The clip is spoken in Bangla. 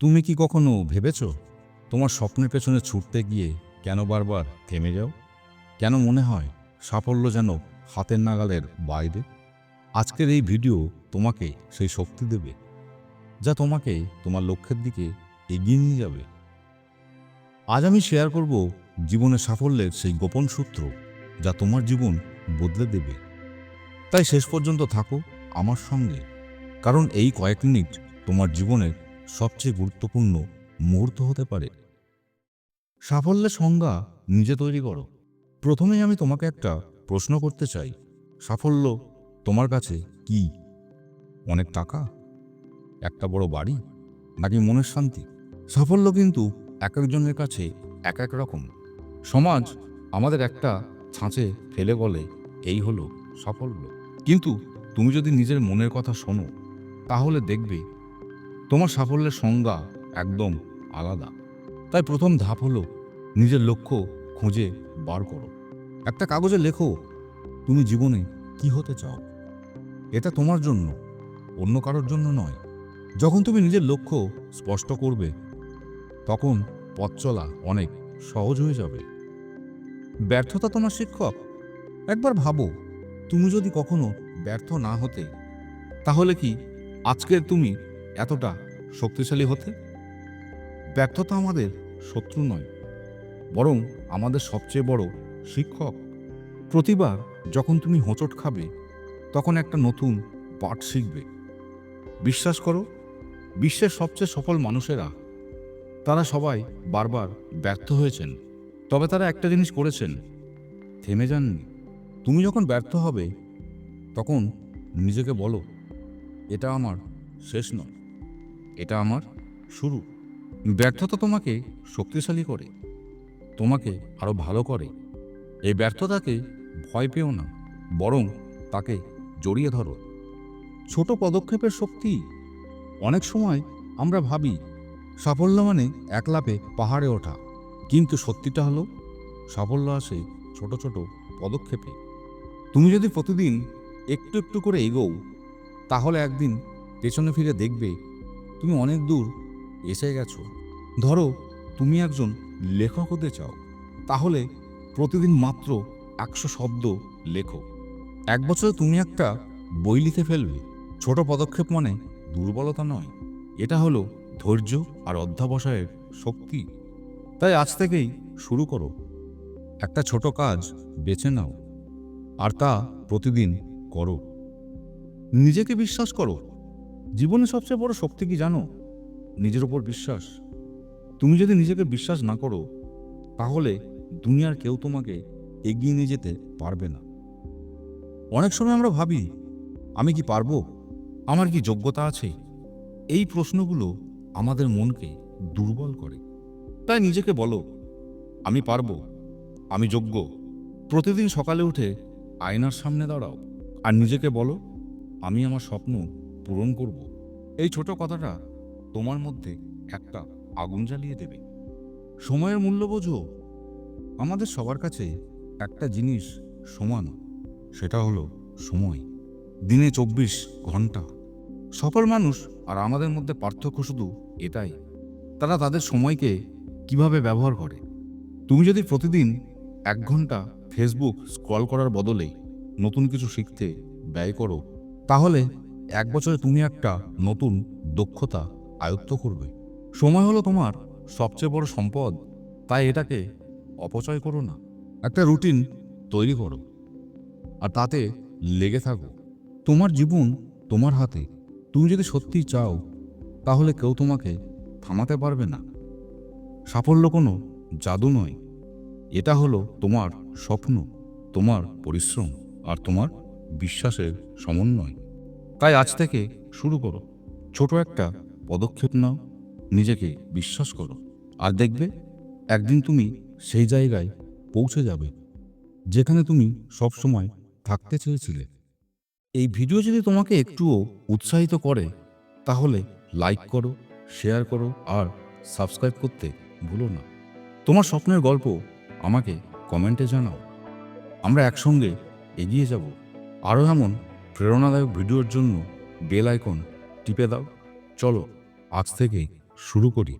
তুমি কি কখনো ভেবেছ তোমার স্বপ্নের পেছনে ছুটতে গিয়ে কেন বারবার থেমে যাও? কেন মনে হয় সাফল্য যেন হাতের নাগালের বাইরে? আজকের এই ভিডিও তোমাকে সেই শক্তি দেবে যা তোমাকে তোমার লক্ষ্যের দিকে এগিয়ে নিয়ে যাবে। আজ আমি শেয়ার করব জীবনের সাফল্যের সেই গোপন সূত্র যা তোমার জীবন বদলে দেবে। তাই শেষ পর্যন্ত থাকো আমার সঙ্গে, কারণ এই কয়েক মিনিট তোমার জীবনের সবচেয়ে গুরুত্বপূর্ণ মুহূর্ত হতে পারে। সাফল্যের সংজ্ঞা নিজে তৈরি করো। প্রথমেই আমি তোমাকে একটা প্রশ্ন করতে চাই। সাফল্য তোমার কাছে কি? অনেক টাকা? একটা বড় বাড়ি? নাকি মনের শান্তি? সাফল্য কিন্তু এক একজনের কাছে এক এক রকম। সমাজ আমাদের একটা ছাঁচে ফেলে বলে, এই হলো সাফল্য। কিন্তু তুমি যদি নিজের মনের কথা শোনো, তাহলে দেখবে তোমার সাফল্যের সংজ্ঞা একদম আলাদা। তাই প্রথম ধাপ হলো নিজের লক্ষ্য খুঁজে বার করো। একটা কাগজে লেখো, তুমি জীবনে কি হতে চাও? এটা তোমার জন্য, অন্য কারোর জন্য নয়। যখন তুমি নিজের লক্ষ্য স্পষ্ট করবে, তখন পথ চলা অনেক সহজ হয়ে যাবে। ব্যর্থতা তোমার শিক্ষক। একবার ভাবো, তুমি যদি কখনো ব্যর্থ না হতে, তাহলে কি আজকের তুমি এতটা শক্তিশালী হতে? ব্যর্থতা আমাদের শত্রু নয়, বরং আমাদের সবচেয়ে বড় শিক্ষক। প্রতিবার যখন তুমি হোঁচট খাবে, তখন একটা নতুন পাঠ শিখবে। বিশ্বাস করো, বিশ্বের সবচেয়ে সফল মানুষেরা, তারা সবাই বারবার ব্যর্থ হয়েছেন। তবে তারা একটা জিনিস করেছেন, থেমে যাননি। তুমি যখন ব্যর্থ হবে, তখন নিজেকে বলো, এটা আমার শেষ নয়। এটা আমার। শুরু। ব্যর্থতা তোমাকে শক্তিশালী করে তোমাকে আরও ভালো করে। এই ব্যর্থতাকে ভয় পেও না বরং তাকে জড়িয়ে ধরো। ছোট পদক্ষেপের শক্তি। অনেক সময় আমরা ভাবি সাফল্য মানে একলাপে পাহাড়ে ওঠা। কিন্তু সত্যিটা হলো সাফল্য আসে ছোট ছোট পদক্ষেপে। তুমি যদি প্রতিদিন একটু একটু করে এগোও তাহলে একদিন পেছনে ফিরে দেখবে তুমি অনেক দূর এসে গেছো। ধরো, তুমি একজন লেখক হতে চাও। তাহলে প্রতিদিন মাত্র একশো শব্দ লেখো। এক বছরে তুমি একটা বই লিখে ফেলবে। ছোট পদক্ষেপ মানে দুর্বলতা নয়। এটা হলো ধৈর্য আর অধ্যাবসায়ের শক্তি। তাই আজ থেকেই শুরু করো। একটা ছোট কাজ বেছে নাও। আর তা প্রতিদিন করো। নিজেকে বিশ্বাস করো। জীবনে সবচেয়ে বড় শক্তি কি জানো? নিজের ওপর বিশ্বাস। তুমি যদি নিজেকে বিশ্বাস না করো, তাহলে দুনিয়ার কেউ তোমাকে এগিয়ে নিয়ে যেতে পারবে না। অনেক সময় আমরা ভাবি, আমি কি পারব? আমার কি যোগ্যতা আছে? এই প্রশ্নগুলো আমাদের মনকে দুর্বল করে। তাই নিজেকে বলো, আমি পারব, আমি যোগ্য। প্রতিদিন সকালে উঠে আয়নার সামনে দাঁড়াও। আর নিজেকে বলো, আমি আমার স্বপ্ন পূরণ করব। এই ছোট কথাটা তোমার মধ্যে একটা আগুন জ্বালিয়ে দেবে। সময়ের মূল্য বোঝো। আমাদের সবার কাছে একটা জিনিস সমান, সেটা হলো সময়। দিনে চব্বিশ ঘণ্টা। সফল মানুষ আর আমাদের মধ্যে পার্থক্য শুধু এটাই, তারা তাদের সময়কে কীভাবে ব্যবহার করে। তুমি যদি প্রতিদিন এক ঘণ্টা ফেসবুক স্ক্রল করার বদলে নতুন কিছু শিখতে ব্যয় করো, তাহলে এক বছরে তুমি একটা নতুন দক্ষতা আয়ত্ত করবে। সময় হলো তোমার সবচেয়ে বড় সম্পদ, তাই এটাকে অপচয় করো না। একটা রুটিন তৈরি করো আর তাতে লেগে থাকো। তোমার জীবন তোমার হাতে। তুমি যদি সত্যি চাও, তাহলে কেউ তোমাকে থামাতে পারবে না। সাফল্য কোনো জাদু নয়। এটা হলো তোমার স্বপ্ন, তোমার পরিশ্রম আর তোমার বিশ্বাসের সমন্বয়। তাই আজ থেকে শুরু করো। ছোট একটা পদক্ষেপ নাও, নিজেকে বিশ্বাস করো। আর দেখবে, একদিন তুমি সেই জায়গায় পৌঁছে যাবে, যেখানে তুমি সব সময় থাকতে চেয়েছিলে। এই ভিডিও যদি তোমাকে একটুও উৎসাহিত করে, তাহলে লাইক করো, শেয়ার করো আর সাবস্ক্রাইব করতে ভুলো না। তোমার স্বপ্নের গল্প আমাকে কমেন্টে জানাও। আমরা একসঙ্গে এগিয়ে যাব। আরও এমন প্রেরণাদায়ক ভিডিওর জন্য বেল আইকন টিপে দাও। চলো আজ থেকেই শুরু করি।